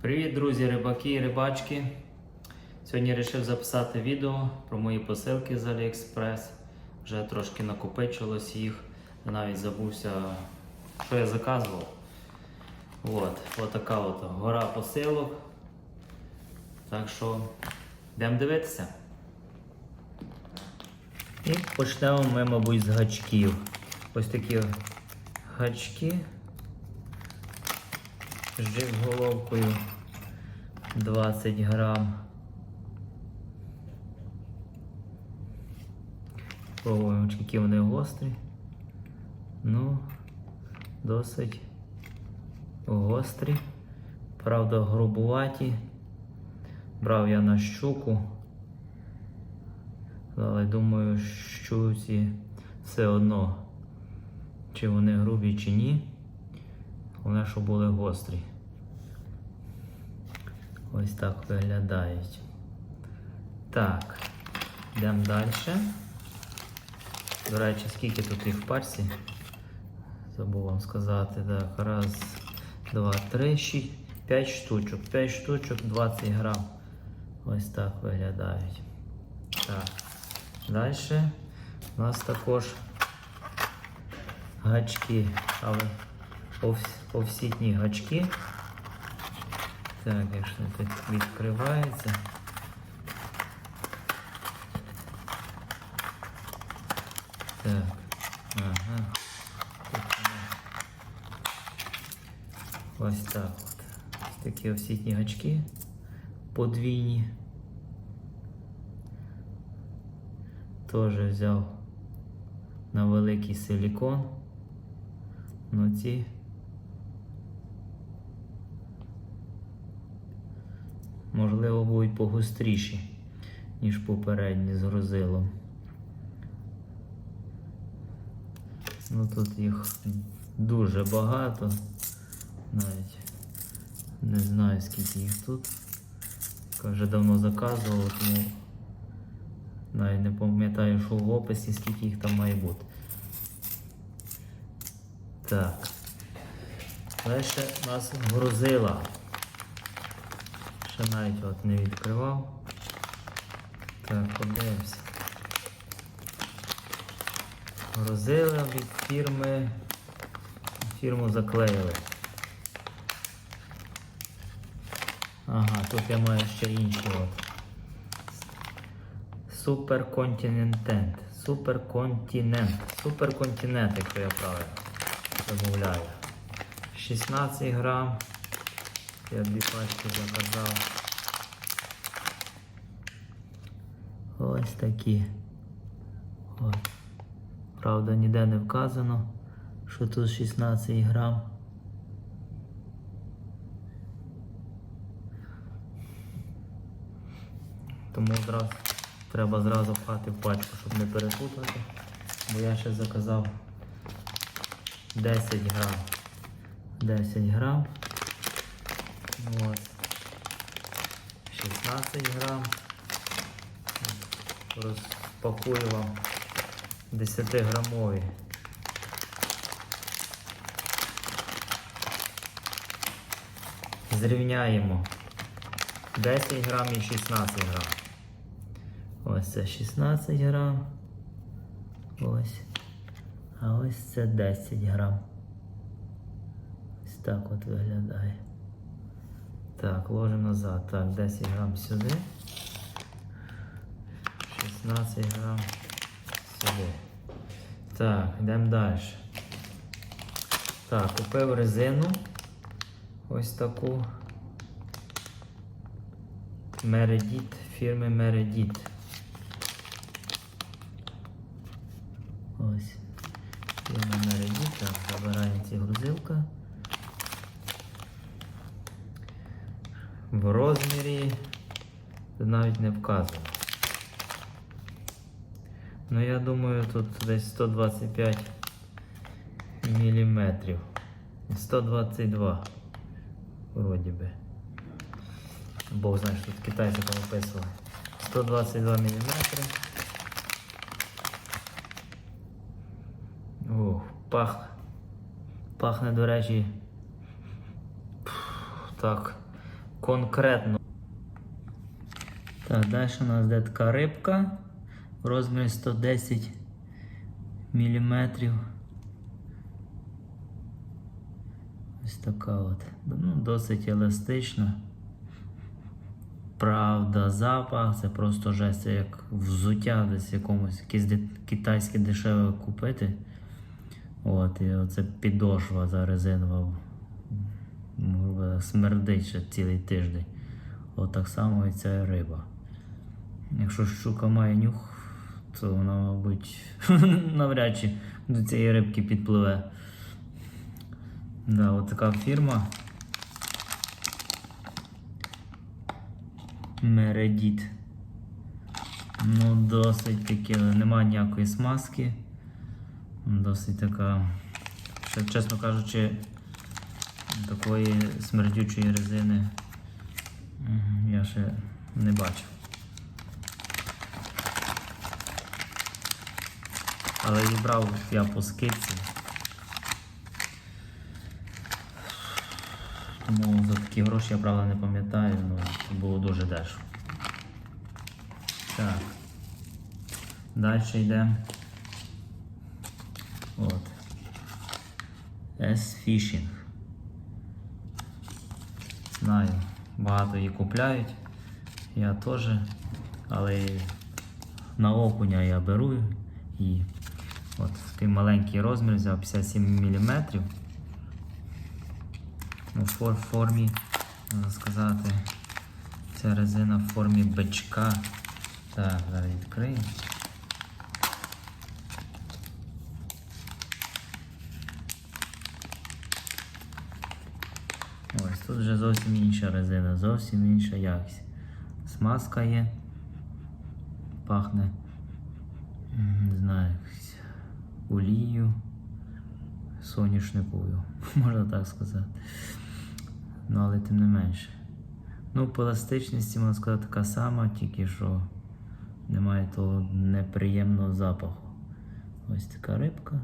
Привіт, друзі, рибаки і рибачки. Сьогодні вирішив записати відео про мої посилки з AliExpress. Вже трошки накопичилось їх. Навіть забувся, що я заказував. От, от така от гора посилок. Так що йдемо дивитися. І почнемо ми, мабуть, з гачків. Ось такі гачки. Жив головкою 20 грам. Пробуємо, які вони гострі. Ну, досить гострі. Правда, грубуваті. Брав я на щуку. Але думаю, щуці все одно, чи вони грубі, чи ні. Головне, щоб були гострі. Ось так виглядають. Так, йдемо далі. До речі, скільки тут їх в парсі? Забув вам сказати. Так, раз, два, три, шість, п'ять штучок. П'ять штучок, 20 грам. Ось так виглядають. Так. Далі у нас також гачки, але овс- овсітні гачки. Так, якщо тут відкривається. Так, ага. Тут. Ось так от. Ось такі овсітні гачки подвійні. Теж взяв на великий силікон. Ну ці можливо будуть погостріші, ніж попередні з грузилом. Ну тут їх дуже багато. Навіть не знаю скільки їх тут. Вже давно заказував, тому навіть не пам'ятаю, що в описі, скільки їх там має бути. Так. Далі нас грузила. Ще навіть от не відкривав. Так, подивимося. Грузила від фірми. Фірму заклеїли. Ага, тут я маю ще інші от. Суперконтинент. Суперконтинент. Суперконтинент, якщо я правильно замовляю. 16 грам. Я дві пачки заказав. Ось такі. От. Правда, ніде не вказано, що тут 16 грам. Тому одразу треба зразу пхати в пачку, щоб не перепутати. Бо я ще заказав 10 грам. 10 грам. От. 16 грам. Розпакую вам 10 грамові. Зрівняємо 10 грам і 16 грам. Ось це 16 грам. Ось. А ось це 10 грам. Ось так от виглядає. Так, ложимо назад. Так, 10 грам сюди. 16 грам сюди. Так, йдемо далі. Так, купив резину. Ось таку. Мередіт фірми Мередіт. Ось. Фірма Мередіт. Так, забираємо ці грузилка. В розмірі навіть не вказано. Ну я думаю тут десь 125 міліметрів. 122. Вроді би. Бог знає, що тут китайці там описували. 122 мм. Ох, пах. Пахне, до речі. пф, Так. Конкретно. Так, далі у нас йде така рибка розмірі 110 мм. Ось така от. Ну, досить еластична. Правда, запах це просто жесть, як взуття десь якомусь, якесь де- китайське дешеве купити. От, і оце підошва за резинова смердить ще цілий тиждень. От само і ця риба. Якщо щука має нюх, то вона, мабуть, навряд чи до цієї рибки підпливе. Да, от така фірма. Мередіт. Ну, досить таки, нема ніякої смазки. Досить така, чесно кажучи, такої смердючої резини я ще не бачив. Але її брав я по скидці. Тому за такі гроші я правда не пам'ятаю, але було дуже дешево. Так. Далі йде. От. S-Fishing. Знаю, багато її купляють. Я теж. Але на окуня я беру і от такий маленький розмір взяв 57 мм. Фор- формі, можна сказати, ця резина в формі бичка. Так, зараз відкриємо. Ось тут вже зовсім інша резина, зовсім інша якість. Смазка є. Пахне, не знаю, олією соняшниковою, можна так сказати. Ну, але тим не менше. Ну, по еластичності, можна сказати, така сама, тільки що немає того неприємного запаху. Ось така рибка.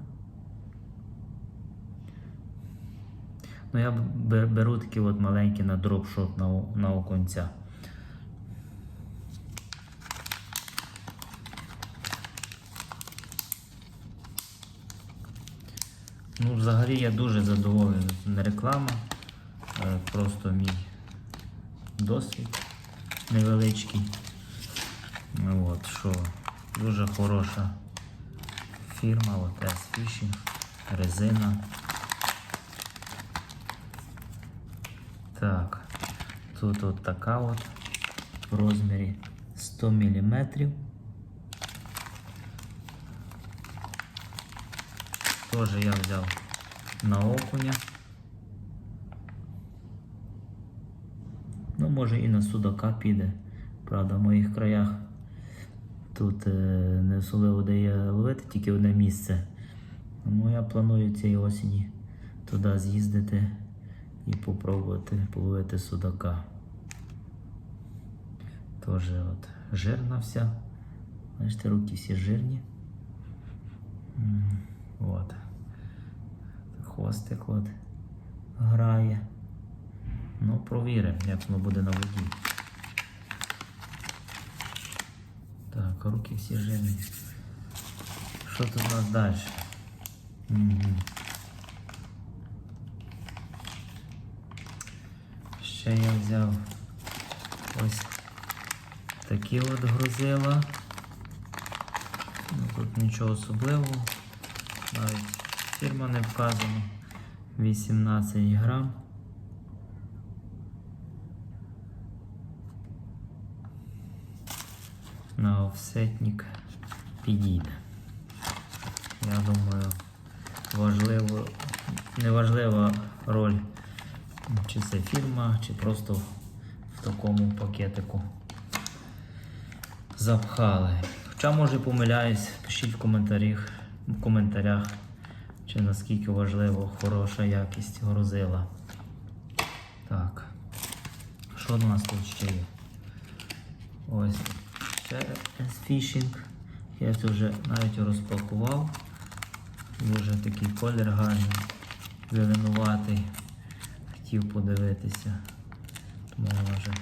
Ну, я беру такі от маленькі на дропшот на, на оконця. Ну, взагалі я дуже задоволений. Не реклама, а просто мій досвід невеличкий. Ну, От, що дуже хороша фірма, от S-Fishing, резина. Так, тут от така от в розмірі 100 мм. Тоже я взяв на окуня. Ну, може і на судака піде. Правда, в моїх краях тут е, не особливо дає ловити тільки одне місце. Ну, я планую цієї осені туди з'їздити і попробувати половити судака. Тоже от жирна вся. Бачите, руки всі жирні. От. Хвостик от грає. Ну, провіримо, як воно буде на воді. Так, руки всі жирні. Що тут у нас далі? Мгм. Ще я взяв ось такі от грузила. Ну, тут нічого особливого. Навіть фірма не вказана. 18 грам. На офсетник підійде. Я думаю, важливо, неважлива роль, чи це фірма, чи просто в такому пакетику запхали. Хоча може помиляюсь, пишіть в коментарях, в коментарях, чи наскільки важливо хороша якість грузила. Так. Що у нас тут ще є? Ось ще S-Fishing. Я це вже навіть розпакував. Дуже такий колір гарний, зеленуватий. Хотів подивитися. Тому вона вже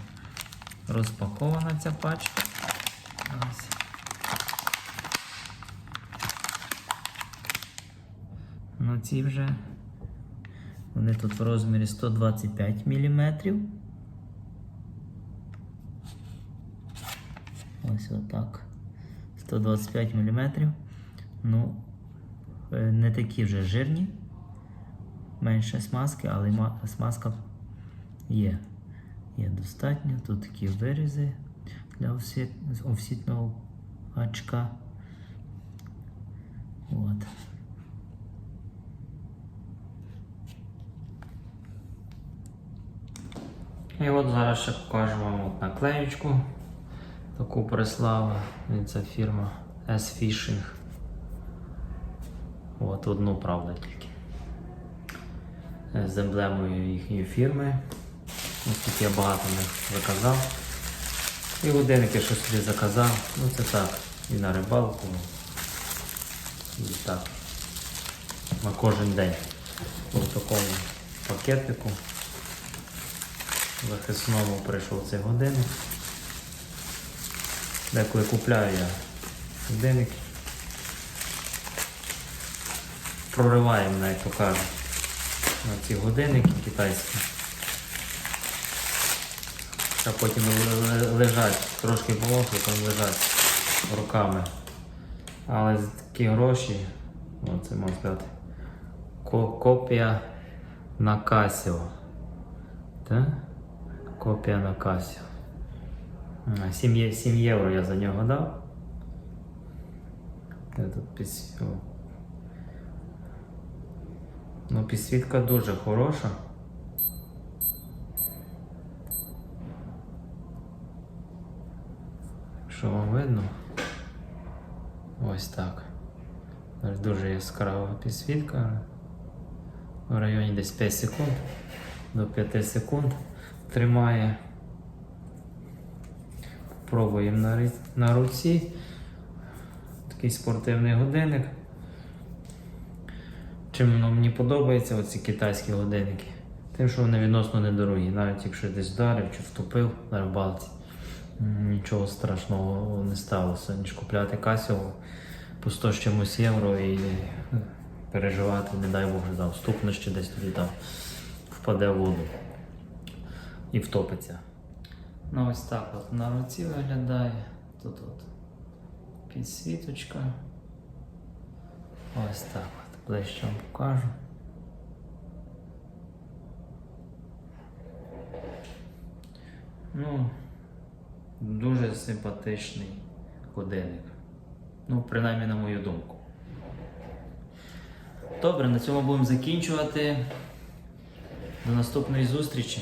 розпакована ця пачка. Ось. Ну ці вже. Вони тут в розмірі 125 мм. Ось отак. 125 мм. Ну, е, не такі вже жирні. Менше смазки, але смазка є. Є достатньо. Тут такі вирізи для офсет- офсітного очка. От. І от зараз ще покажу вам от наклеючку. Таку прислала. Це фірма S-Fishing. От одну, правда, тільки. Е, З емблемою їхньої фірми. Оскільки я багато них заказав. І годинники що собі заказав. Ну це так. І на рибалку. І так. На кожен день. В такому пакетику. Захисному прийшов цей годинник. Деколи купляю я годинник. Прориває мене, як то кажуть, на ці годинники китайські. А потім лежать, трошки полохли, там лежать руками. Але такі гроші, оце можна сказати, копія на. Так? Копія на Casio. 7, 7 євро я за нього дав. Де тут? Ну, підсвітка дуже хороша. Що вам видно? Ось так. Дуже яскрава підсвітка. В районі десь 5 секунд до 5 секунд тримає. Пробуємо на руці. Такий спортивний годинник. Чим воно мені подобається, оці китайські годинники. Тим, що вони відносно недорогі. Навіть якщо десь вдарив чи втопив на рибалці, нічого страшного не сталося, ніж купляти Casio по 100 з чимось євро і переживати, не дай Боже, там, стукнеш чи десь тоді там впаде в воду і втопиться. Ну ось так от на руці виглядає. Тут от підсвіточка. Ось так от. Ближче вам покажу. Ну, дуже симпатичний годинник. Ну, принаймні на мою думку. Добре, на цьому будемо закінчувати. До наступної зустрічі.